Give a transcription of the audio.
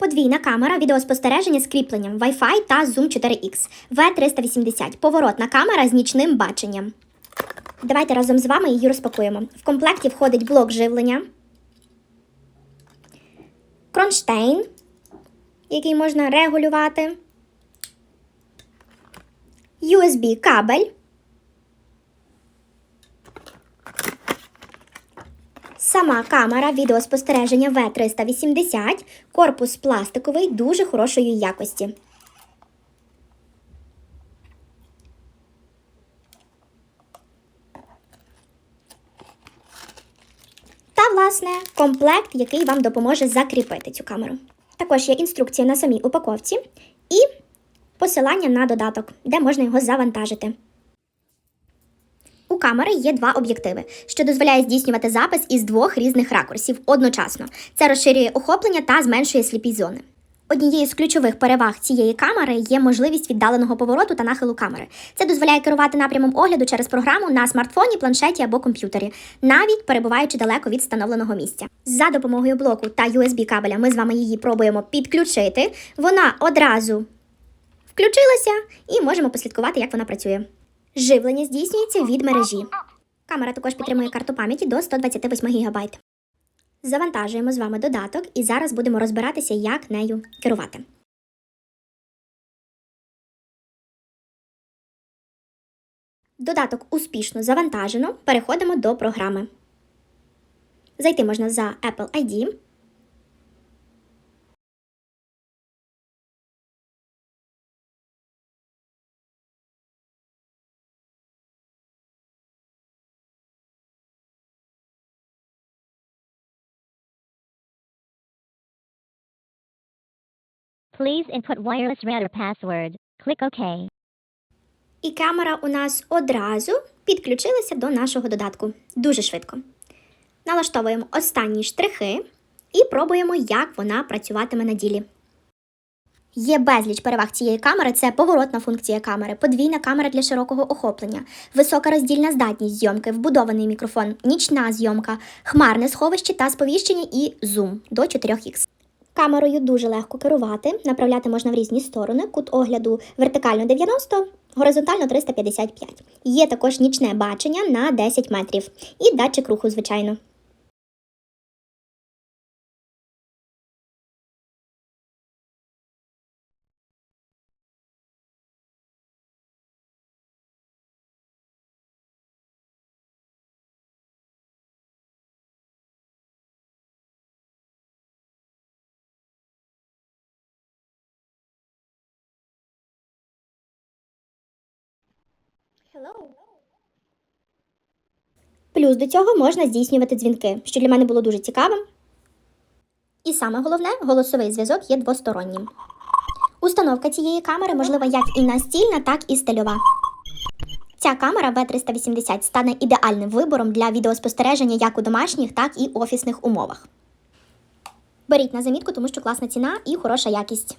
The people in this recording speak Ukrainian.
Подвійна камера відеоспостереження з кріпленням Wi-Fi та Zoom 4X V380. Поворотна камера з нічним баченням. Давайте разом з вами її розпакуємо. В комплекті входить блок живлення, кронштейн, який можна регулювати, USB Сама камера відеоспостереження V380, корпус пластиковий дуже хорошої якості. Та, власне, комплект, який вам допоможе закріпити цю камеру. Також є інструкція на самій упаковці і посилання на додаток, де можна його завантажити. Камери є два об'єктиви, що дозволяє здійснювати запис із двох різних ракурсів одночасно. Це розширює охоплення та зменшує сліпі зони. Однією з ключових переваг цієї камери є можливість віддаленого повороту та нахилу камери. Це дозволяє керувати напрямом огляду через програму на смартфоні, планшеті або комп'ютері, навіть перебуваючи далеко від встановленого місця. За допомогою блоку та USB кабеля ми з вами її пробуємо підключити. Вона одразу включилася і можемо послідкувати, як вона працює. Живлення здійснюється від мережі. Камера також підтримує карту пам'яті до 128 ГБ. Завантажуємо з вами додаток і зараз будемо розбиратися, як нею керувати. Додаток успішно завантажено. Переходимо до програми. Зайти можна за Apple ID. Please input wireless router password. Click OK. І камера у нас одразу підключилася до нашого додатку. Дуже швидко. Налаштовуємо останні штрихи і пробуємо, як вона працюватиме на ділі. Є безліч переваг цієї камери це поворотна функція камери, подвійна камера для широкого охоплення, висока роздільна здатність зйомки, вбудований мікрофон, нічна зйомка, хмарне сховище та сповіщення і зум до 4х. Камерою дуже легко керувати, направляти можна в різні сторони, кут огляду вертикально 90, горизонтально 355. Є також нічне бачення на 10 метрів і датчик руху, звичайно. Плюс до цього можна здійснювати дзвінки, що для мене було дуже цікавим. І саме головне, голосовий зв'язок є двостороннім. Установка цієї камери можлива як і настільна, так і стильова. Ця камера V380 стане ідеальним вибором для відеоспостереження як у домашніх, так і офісних умовах. Беріть на замітку, тому що класна ціна і хороша якість.